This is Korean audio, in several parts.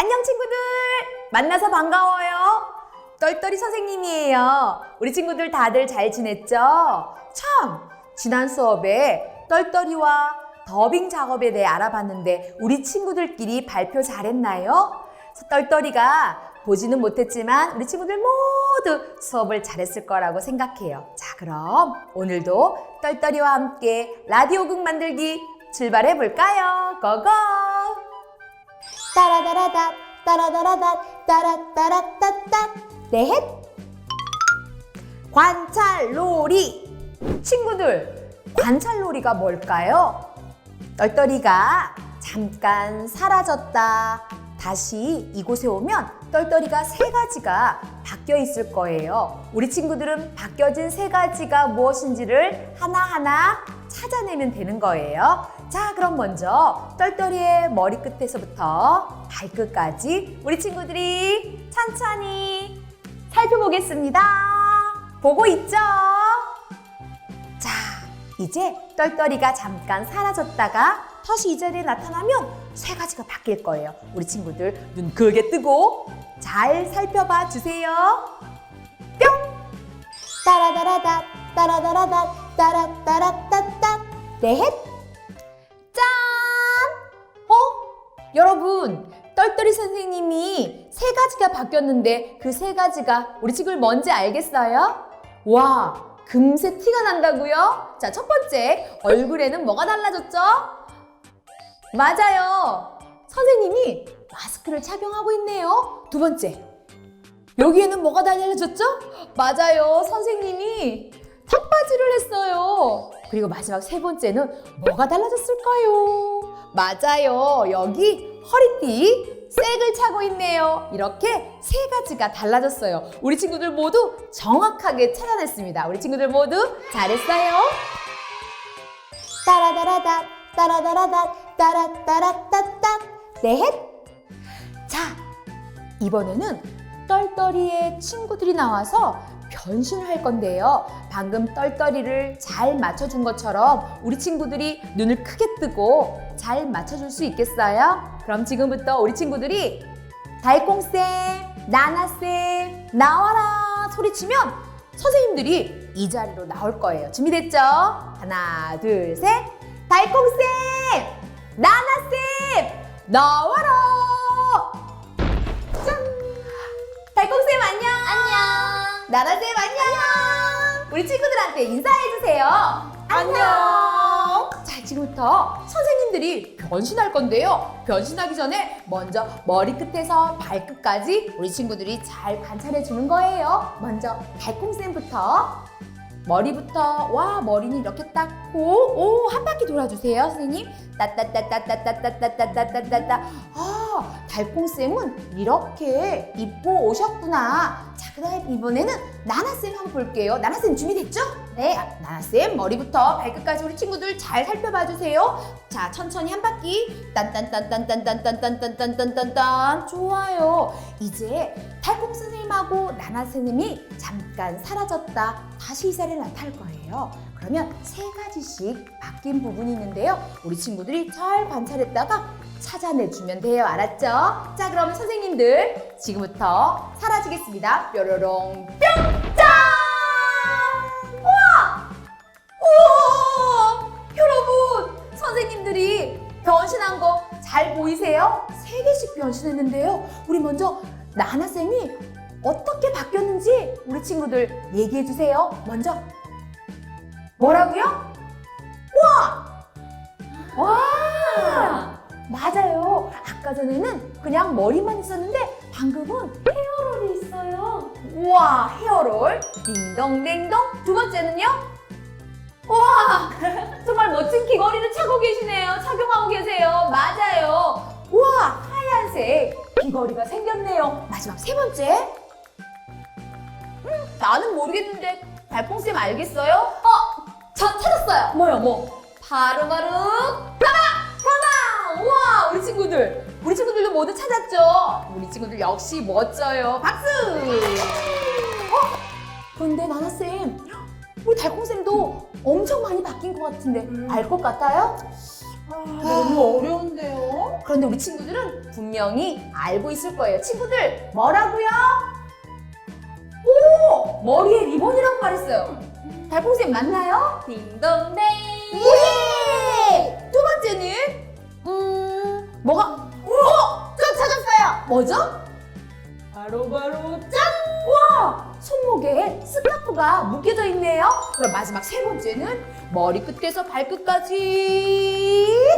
안녕 친구들! 만나서 반가워요. 똘똘이 선생님이에요. 우리 친구들 다들 잘 지냈죠? 참! 지난 수업에 똘똘이와 더빙 작업에 대해 알아봤는데 우리 친구들끼리 발표 잘했나요? 똘똘이가 보지는 못했지만 우리 친구들 모두 수업을 잘했을 거라고 생각해요. 자, 그럼 오늘도 똘똘이와 함께 라디오극 만들기 출발해 볼까요? 고고! 따라다라다 따라다라다 따라따라따따 넷 관찰놀이 친구들 관찰놀이가 뭘까요? 똘똘이가 잠깐 사라졌다 다시 이곳에 오면 똘똘이가 세 가지가 바뀌어 있을 거예요. 우리 친구들은 바뀌어진 세 가지가 무엇인지를 하나하나 찾아내면 되는 거예요. 자, 그럼 먼저 똘똘이의 머리끝에서부터 발끝까지 우리 친구들이 천천히 살펴보겠습니다. 보고 있죠? 자, 이제 똘똘이가 잠깐 사라졌다가 다시 이 자리에 나타나면 세 가지가 바뀔 거예요. 우리 친구들 눈 크게 뜨고 잘 살펴봐 주세요. 뿅! 따라다라다 따라다라다 따라따라따따 넷 짠! 여러분, 똘똘이 선생님이 세 가지가 바뀌었는데 그 세 가지가 우리 친구들 뭔지 알겠어요? 와, 금세 티가 난다고요? 자, 첫 번째, 얼굴에는 뭐가 달라졌죠? 맞아요. 선생님이 마스크를 착용하고 있네요. 두 번째, 여기에는 뭐가 달라졌죠? 맞아요. 선생님이 턱받이를 했어요. 그리고 마지막 세 번째는 뭐가 달라졌을까요? 맞아요. 여기 허리띠 색을 차고 있네요. 이렇게 세 가지가 달라졌어요. 우리 친구들 모두 정확하게 찾아냈습니다. 우리 친구들 모두 잘했어요. 따라다라다 따라다라다 따라따라따따 넷. 자, 이번에는 똘똘이의 친구들이 나와서 변신을 할 건데요. 방금 똘똘이를 잘 맞춰준 것처럼 우리 친구들이 눈을 크게 뜨고 잘 맞춰줄 수 있겠어요? 그럼 지금부터 우리 친구들이 달콩쌤, 나나쌤, 나와라 소리치면 선생님들이 이 자리로 나올 거예요. 준비됐죠? 하나, 둘, 셋. 달콩쌤, 나나쌤, 나와라! 짠! 달콩쌤 안녕! 안녕! 나라쌤 안녕! 우리 친구들한테 인사해주세요. 안녕! 자, 지금부터 선생님들이 변신할 건데요. 변신하기 전에 먼저 머리끝에서 발끝까지 우리 친구들이 잘 관찰해 주는 거예요. 먼저 달콩쌤부터 머리부터 와 머리는 이렇게 닦고 오한 바퀴 돌아주세요 선생님. 따따따따따따따따따따따따 아 달콩쌤은 이렇게 입고 오셨구나. 자 그다음에 이번에는 나나쌤 한번 볼게요. 나나쌤 준비됐죠? 네. 나나쌤 머리부터 발끝까지 우리 친구들 잘 살펴봐 주세요. 자 천천히 한 바퀴. 딴딴딴딴딴딴딴딴딴딴딴딴 좋아요. 이제 달콩 선생님하고 나나 선생님이 잠깐 사라졌다. 다시 이 자리에 나타날 거예요. 그러면 세 가지씩 바뀐 부분이 있는데요. 우리 친구들이 잘 관찰했다가 찾아내주면 돼요. 알았죠? 자, 그러면 선생님들 지금부터 사라지겠습니다. 뾰로롱 뿅! 짠! 우와! 우와! 여러분, 선생님들이 변신한 거 잘 보이세요? 세 개씩 변신했는데요. 우리 먼저 나나쌤이 어떻게 바뀌었는지 우리 친구들 얘기해 주세요. 먼저. 뭐라고요? 와! 와! 맞아요. 아까 전에는 그냥 머리만 있었는데 방금은 헤어롤이 있어요. 우와, 헤어롤. 딩동댕동. 두 번째는요? 와! 정말 멋진 귀걸이를 차고 계시네요. 착용하고 계세요. 맞아요. 우와, 하얀색 귀걸이가 생겼네요. 마지막 세 번째. 음, 나는 모르겠는데 달콩쌤 알겠어요? 어, 저 찾았어요. 뭐요, 뭐? 바로 바로 가방! 가방! 우와, 우리 친구들. 우리 친구들도 모두 찾았죠? 우리 친구들 역시 멋져요. 박수! 어? 그런데 나나 쌤, 우리 달콩 쌤도 엄청 많이 바뀐 것 같은데 알 것 같아요? 아, 너무 어려운데요? 그런데 우리 친구들은 분명히 알고 있을 거예요. 친구들, 뭐라고요? 오! 머리에 리본이라고 말했어요. 달콩쌤 맞나요? 딩동댕! 예! 두 번째는, 음, 뭐가, 어! 저 찾았어요! 뭐죠? 바로 바로 와! 손목에 스카프가 묶여져 있네요. 그럼 마지막 세 번째는 머리 끝에서 발끝까지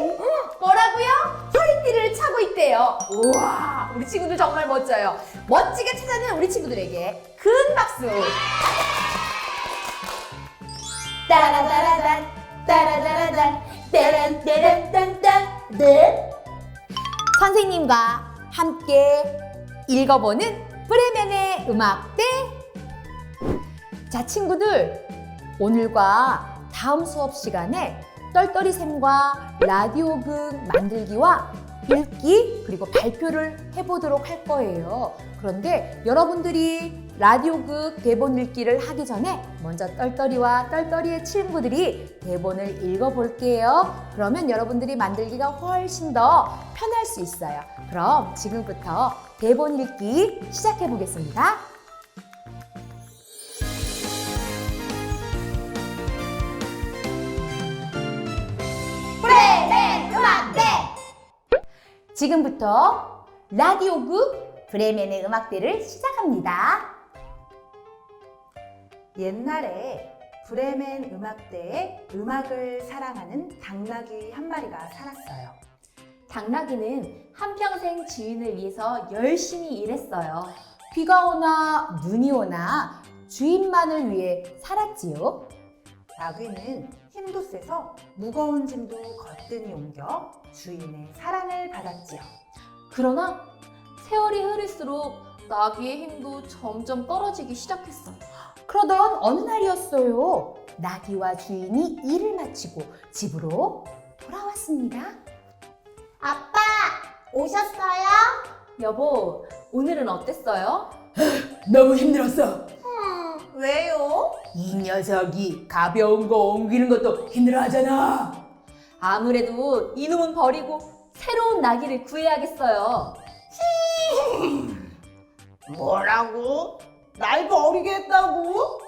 음, 뭐라고요? 허리띠를 차고 있대요. 우와! 우리 친구들 정말 멋져요. 멋지게 찾아낸 우리 친구들에게 큰 박수! 따라다라단 따라다라단 따란따란딴딴 네. 선생님과 함께 읽어보는 브레멘의 음악대 자 친구들 오늘과 다음 수업 시간에 떨떨이샘과 라디오극 만들기와 읽기 그리고 발표를 해보도록 할 거예요. 그런데 여러분들이 라디오극 대본 읽기를 하기 전에 먼저 떨떨이와 떨떨이의 친구들이 대본을 읽어볼게요. 그러면 여러분들이 만들기가 훨씬 더 편할 수 있어요. 그럼 지금부터 대본 읽기 시작해 보겠습니다. 지금부터 라디오극 브레멘의 음악대를 시작합니다. 옛날에 브레멘 음악대에 음악을 사랑하는 당나귀 한 마리가 살았어요. 당나귀는 한평생 주인을 위해서 열심히 일했어요. 비가 오나 눈이 오나 주인만을 위해 살았지요. 나귀는 힘도 세서 무거운 짐도 거뜬히 옮겨 주인의 사랑을 받았지요. 그러나 세월이 흐를수록 나귀의 힘도 점점 떨어지기 시작했어요. 그러던 어느 날이었어요. 나귀와 주인이 일을 마치고 집으로 돌아왔습니다. 아빠, 오셨어요? 여보, 오늘은 어땠어요? 너무 힘들었어. 음, 왜요? 이 녀석이 가벼운 거 옮기는 것도 힘들어하잖아. 아무래도 이놈은 버리고 새로운 나귀를 구해야겠어요. 뭐라고? 날 버리겠다고?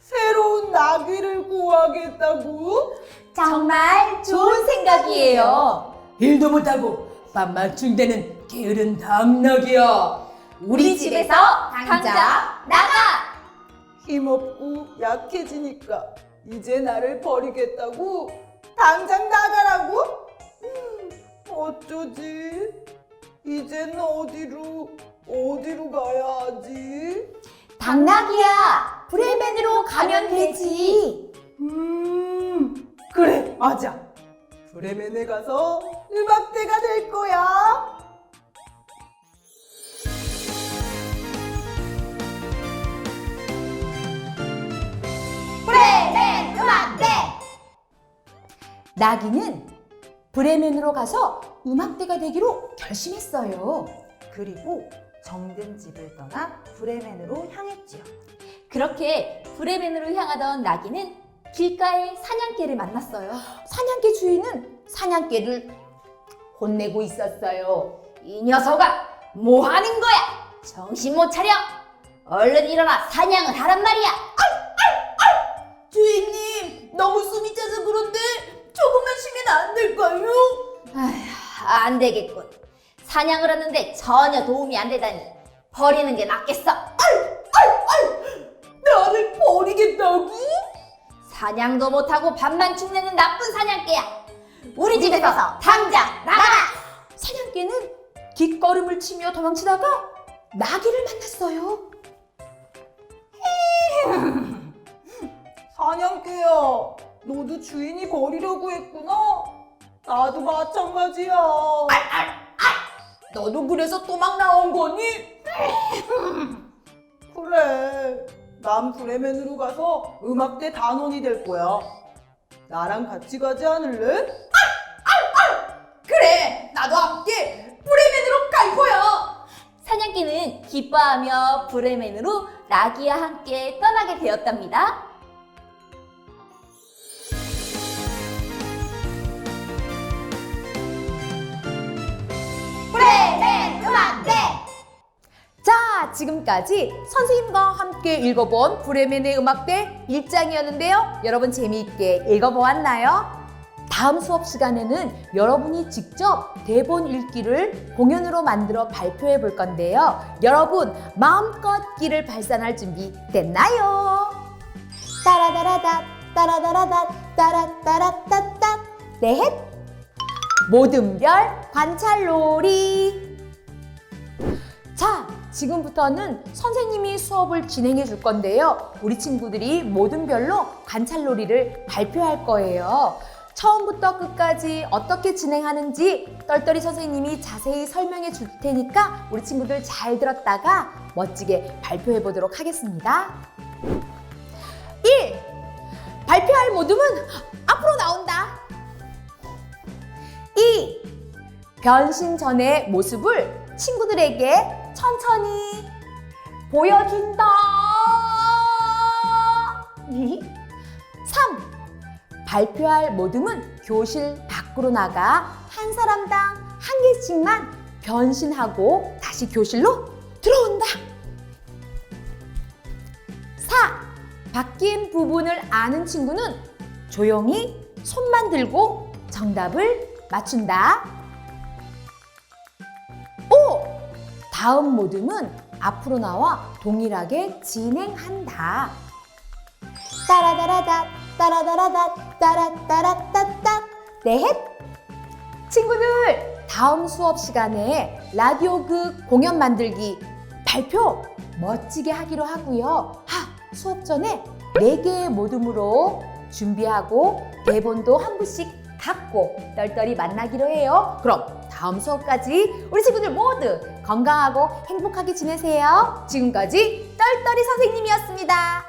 새로운 나귀를 구하겠다고? 정말 좋은 생각이에요. 일도 못하고 밥맞춤 되는 게으른 당나귀야. 우리 집에서 당장 나가! 힘없고 약해지니까 이제 나를 버리겠다고? 당장 나가라고? 음, 어쩌지? 이젠 어디로, 어디로 가야 하지? 당나귀야, 브레멘으로 가면 되지. 음, 그래, 맞아. 브레멘에 가서 음악대가 될 거야. 나귀는 브레멘으로 가서 음악대가 되기로 결심했어요. 그리고 정든 집을 떠나 브레멘으로 향했지요. 그렇게 브레멘으로 향하던 나귀는 길가에 사냥개를 만났어요. 사냥개 주인은 사냥개를 혼내고 있었어요. 이 녀석아, 뭐 하는 거야? 정신 못 차려? 얼른 일어나 사냥을 하란 말이야. 안 될까요? 아휴, 안 되겠군. 사냥을 하는데 전혀 도움이 안 되다니 버리는 게 낫겠어. 나를 버리겠다고? 사냥도 못하고 밥만 축내는 나쁜 사냥개야. 우리 집에서 당장 나가! 사냥개는 뒷걸음을 치며 도망치다가 나귀를 만났어요. 사냥개야, 너도 주인이 버리려고 했구나. 나도 마찬가지야. 너도 그래서 도망 나온 거니? 그래. 난 브레멘으로 가서 음악대 단원이 될 거야. 나랑 같이 가지 않을래? 그래, 나도 함께 브레멘으로 갈 거야. 사냥개는 기뻐하며 브레멘으로 나귀와 함께 떠나게 되었답니다. 지금까지 선생님과 함께 읽어본 브레멘의 음악대 1장이었는데요. 여러분 재미있게 읽어보았나요? 다음 수업 시간에는 여러분이 직접 대본 읽기를 공연으로 만들어 발표해 볼 건데요. 여러분 마음껏 끼를 발산할 준비 됐나요? 따라다라다 따라다라다 따라따라따따 넷 모든 별 관찰놀이 자 지금부터는 선생님이 수업을 진행해 줄 건데요. 우리 친구들이 모든 별로 관찰놀이를 발표할 거예요. 처음부터 끝까지 어떻게 진행하는지 똘똘이 선생님이 자세히 설명해 줄 테니까 우리 친구들 잘 들었다가 멋지게 발표해 보도록 하겠습니다. 1. 발표할 모둠은 앞으로 나온다. 2. 변신 전의 모습을 친구들에게 천천히 보여준다. 3. 발표할 모둠은 교실 밖으로 나가 한 사람당 한 개씩만 변신하고 다시 교실로 들어온다. 4. 바뀐 부분을 아는 친구는 조용히 손만 들고 정답을 맞춘다. 다음 모둠은 앞으로 나와 동일하게 진행한다. 따라다라다 따라다라다 따라따라따따 넷 친구들 다음 수업 시간에 라디오극 공연 만들기 발표 멋지게 하기로 하고요. 하, 수업 전에 네 개의 모둠으로 준비하고 대본도 한 부씩 갖고 똘똘이 만나기로 해요. 그럼 다음 수업까지 우리 친구들 모두 건강하고 행복하게 지내세요. 지금까지 똘똘이 선생님이었습니다.